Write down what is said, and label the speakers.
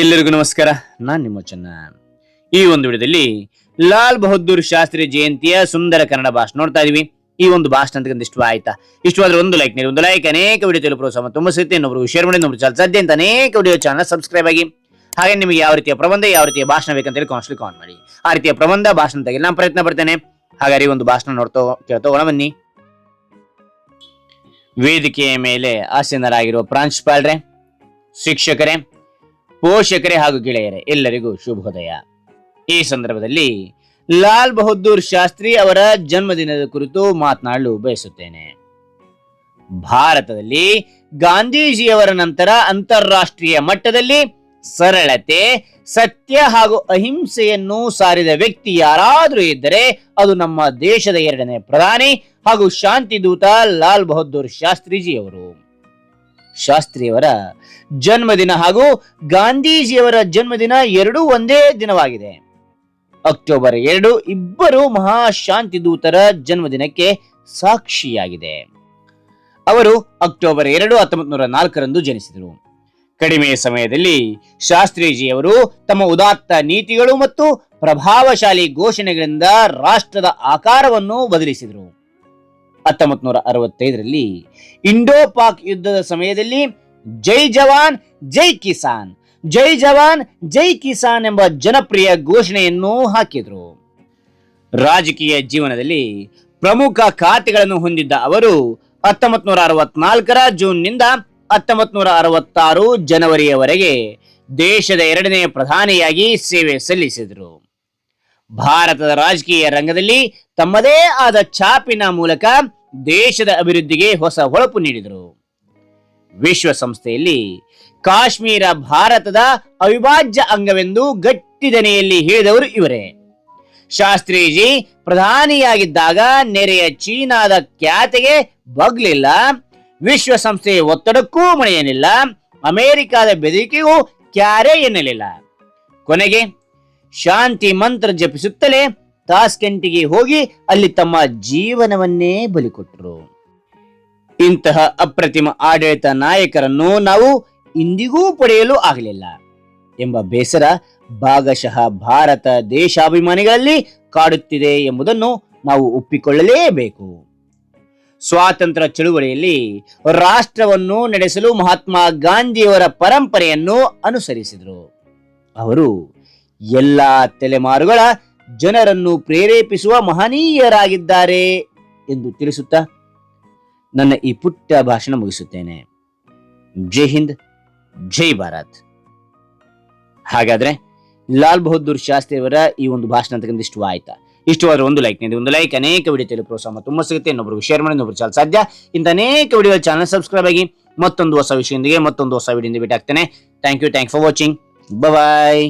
Speaker 1: ಎಲ್ಲರಿಗೂ ನಮಸ್ಕಾರ. ನಾನ್ ನಿಮ್ಮ ಚೆನ್ನ. ಈ ಒಂದು ವಿಡಿಯೋದಲ್ಲಿ ಲಾಲ್ ಬಹದ್ದೂರ್ ಶಾಸ್ತ್ರಿ ಜಯಂತಿಯ ಸುಂದರ ಕನ್ನಡ ಭಾಷಣ ನೋಡ್ತಾ ಇದೀವಿ. ಈ ಒಂದು ಭಾಷಣ ಅಂತ ಇಷ್ಟ ಆಯ್ತಾ? ಇಷ್ಟವಾದ್ರೆ ಒಂದು ಲೈಕ್ ನೀಡಿ, ಒಂದು ಲೈಕ್ ಅನೇಕ ವಿಡಿಯೋ ತೆಲು ಪ್ರೋತ್ಸಾಹ ತುಂಬ ಸಿಗುತ್ತೆ. ಇನ್ನೊಬ್ರು ಶೇರ್ ಮಾಡಿ, ಇನ್ನೊಬ್ರು ಚಾಲ್ ಸದ್ಯ ಅಂತ ಅನೇಕ ವಿಡಿಯೋ ಚಾನಲ್ ಸಬ್ಸ್ಕ್ರೈಬ್ ಆಗಿ. ಹಾಗೆ ನಿಮಗೆ ಯಾವ ರೀತಿಯ ಪ್ರಬಂಧ, ಯಾವ ರೀತಿಯ ಭಾಷಣ ಬೇಕಂತ ಹೇಳಿ ಕಾನ್ಸ್ಟ್ಲಿ ಕಾನ್ ಮಾಡಿ. ಆ ರೀತಿಯ ಪ್ರಬಂಧ ಭಾಷಣ ತೆಗೆದು ನಾನು ಪ್ರಯತ್ನ ಪಡ್ತೇನೆ. ಹಾಗಾದ್ರೆ ಒಂದು ಭಾಷಣ ನೋಡ್ತೋ ಕೇಳ್ತೋ ಒಳ ಬನ್ನಿ. ವೇದಿಕೆಯ ಮೇಲೆ ಆಸೀನರಾಗಿರುವ ಪ್ರಾಂಶುಪಾಲರೇ, ಶಿಕ್ಷಕರೇ ಪೋಷಕರೇ ಹಾಗೂ ಗೆಳೆಯರೇ, ಎಲ್ಲರಿಗೂ ಶುಭೋದಯ ಈ ಸಂದರ್ಭದಲ್ಲಿ ಲಾಲ್ ಬಹದ್ದೂರ್ ಶಾಸ್ತ್ರಿ ಅವರ ಜನ್ಮದಿನದ ಕುರಿತು ಮಾತನಾಡಲು ಬಯಸುತ್ತೇನೆ. ಭಾರತದಲ್ಲಿ ಗಾಂಧೀಜಿಯವರ ನಂತರ ಅಂತಾರಾಷ್ಟ್ರೀಯ ಮಟ್ಟದಲ್ಲಿ ಸರಳತೆ, ಸತ್ಯ ಹಾಗೂ ಅಹಿಂಸೆಯನ್ನು ಸಾರಿದ ವ್ಯಕ್ತಿ ಯಾರಾದರೂ ಇದ್ದರೆ ಅದು ನಮ್ಮ ದೇಶದ ಎರಡನೇ ಪ್ರಧಾನಿ ಹಾಗೂ ಶಾಂತಿ ದೂತ ಲಾಲ್ ಬಹದ್ದೂರ್ ಶಾಸ್ತ್ರಿಜಿಯವರು. ಶಾಸ್ತ್ರಿಯವರ ಜನ್ಮದಿನ ಹಾಗೂ ಗಾಂಧೀಜಿಯವರ ಜನ್ಮದಿನ ಎರಡೂ ಒಂದೇ ದಿನವಾಗಿದೆ. ಅಕ್ಟೋಬರ್ ಎರಡು ಇಬ್ಬರು ಮಹಾಶಾಂತಿ ದೂತರ ಜನ್ಮದಿನಕ್ಕೆ ಸಾಕ್ಷಿಯಾಗಿದೆ. ಅವರು ಅಕ್ಟೋಬರ್ ಎರಡು ಹತ್ತೊಂಬತ್ತು ನೂರ ನಾಲ್ಕರಂದು ಜನಿಸಿದರು. ಕಡಿಮೆ ಸಮಯದಲ್ಲಿ ಶಾಸ್ತ್ರೀಜಿಯವರು ತಮ್ಮ ಉದಾತ್ತ ನೀತಿಗಳು ಮತ್ತು ಪ್ರಭಾವಶಾಲಿ ಘೋಷಣೆಗಳಿಂದ ರಾಷ್ಟ್ರದ ಆಕಾರವನ್ನು ಬದಲಿಸಿದರು. ಹತ್ತೊಂಬತ್ತು ನೂರ ಅರವತ್ತೈದರಲ್ಲಿ ಇಂಡೋ ಪಾಕ್ ಯುದ್ಧದ ಸಮಯದಲ್ಲಿ ಜೈ ಜವಾನ್, ಜೈ ಕಿಸಾನ್, ಜೈ ಜವಾನ್, ಜೈ ಕಿಸಾನ್ ಎಂಬ ಜನಪ್ರಿಯ ಘೋಷಣೆಯನ್ನು ಹಾಕಿದರು. ರಾಜಕೀಯ ಜೀವನದಲ್ಲಿ ಪ್ರಮುಖ ಖಾತೆಗಳನ್ನು ಹೊಂದಿದ್ದ ಅವರು ಹತ್ತೊಂಬತ್ತು ನೂರ ಅರವತ್ನಾಲ್ಕರ ಜೂನ್ನಿಂದ ಹತ್ತೊಂಬತ್ತು ನೂರ ಅರವತ್ತಾರು ಜನವರಿಯವರೆಗೆ ದೇಶದ ಎರಡನೇ ಪ್ರಧಾನಿಯಾಗಿ ಸೇವೆ ಸಲ್ಲಿಸಿದರು. ಭಾರತದ ರಾಜಕೀಯ ರಂಗದಲ್ಲಿ ತಮ್ಮದೇ ಆದ ಛಾಪಿನ ಮೂಲಕ ದೇಶದ ಅಭಿವೃದ್ಧಿಗೆ ಹೊಸ ಹೊಳಪು ನೀಡಿದರು. ವಿಶ್ವಸಂಸ್ಥೆಯಲ್ಲಿ ಕಾಶ್ಮೀರ ಭಾರತದ ಅವಿಭಾಜ್ಯ ಅಂಗವೆಂದು ಗಟ್ಟಿದನೆಯಲ್ಲಿ ಹೇಳಿದವರು ಇವರೇ. ಶಾಸ್ತ್ರೀಜಿ ಪ್ರಧಾನಿಯಾಗಿದ್ದಾಗ ನೆರೆಯ ಚೀನಾದ ಖ್ಯಾತೆಗೆ ಬಗ್ಲಿಲ್ಲ ವಿಶ್ವಸಂಸ್ಥೆಯ ಒತ್ತಡಕ್ಕೂ ಮಳೆಯೇನಿಲ್ಲ ಅಮೆರಿಕದ ಬೆದರಿಕೆಗೂ ಕ್ಯಾರೇ ಎನ್ನಲಿಲ್ಲ. ಕೊನೆಗೆ ಶಾಂತಿ ಮಂತ್ರ ಜಪಿಸುತ್ತಲೇ ತಾಸ್ಕೆಂಟಿಗೆ ಹೋಗಿ ಅಲ್ಲಿ ತಮ್ಮ ಜೀವನವನ್ನೇ ಬಲಿಕೊಟ್ಟರು ಇಂತಹ ಅಪ್ರತಿಮ ಆಡಳಿತ ನಾಯಕರನ್ನು ನಾವು ಇಂದಿಗೂ ಪಡೆಯಲು ಆಗಲಿಲ್ಲ ಎಂಬ ಬೇಸರ ಭಾಗಶಃ ಭಾರತ ದೇಶಾಭಿಮಾನಿಗಳಲ್ಲಿ ಕಾಡುತ್ತಿದೆ ಎಂಬುದನ್ನು ನಾವು ಒಪ್ಪಿಕೊಳ್ಳಲೇಬೇಕು. ಸ್ವಾತಂತ್ರ್ಯ ಚಳುವಳಿಯಲ್ಲಿ ರಾಷ್ಟ್ರವನ್ನು ನಡೆಸಲು ಮಹಾತ್ಮ ಗಾಂಧಿಯವರ ಪರಂಪರೆಯನ್ನು ಅನುಸರಿಸಿದರು. ಅವರು ಎಲ್ಲ ತಲೆಮಾರುಗಳ ಜನರನ್ನು ಪ್ರೇರೇಪಿಸುವ ಮಹನೀಯರಾಗಿದ್ದಾರೆ ಎಂದು ತಿಳಿಸುತ್ತಾ ನನ್ನ ಈ ಪುಟ್ಟ ಭಾಷಣ ಮುಗಿಸುತ್ತೇನೆ. ಜೈ ಹಿಂದ್, ಜೈ ಭಾರತ್. ಹಾಗಾದ್ರೆ ಲಾಲ್ ಬಹದ್ದೂರ್ ಶಾಸ್ತ್ರಿ ಅವರ ಈ ಒಂದು ಭಾಷಣ ಅಂತಕ್ಕಂಥ ಇಷ್ಟ ಆಯ್ತಾ? ಒಂದು ಲೈಕ್ ನೀಡಿ ಒಂದು ಲೈಕ್ ಅನೇಕ ವಿಡಿಯೋ ಪ್ರೋತ್ಸಾಹ ತುಂಬ ಸಿಗುತ್ತೆ. ಇನ್ನೊಬ್ರಿಗೆ ಶೇರ್ ಮಾಡಿ, ಇನ್ನೊಬ್ರು ಚಾಲ್ ಸಾಧ್ಯ. ಇಂಥ ಅನೇಕ ವಿಡಿಯೋ ಚಾನಲ್ ಸಬ್ಸ್ಕ್ರೈಬ್ ಆಗಿ ಮತ್ತೊಂದು ಹೊಸ ವಿಷಯದೊಂದಿಗೆ ಮತ್ತೊಂದು ಹೊಸ ವಿಡಿಯೋದಿಂದ ಭೇಟಿ ಆಗ್ತೇನೆ. Thank you thank for watching bye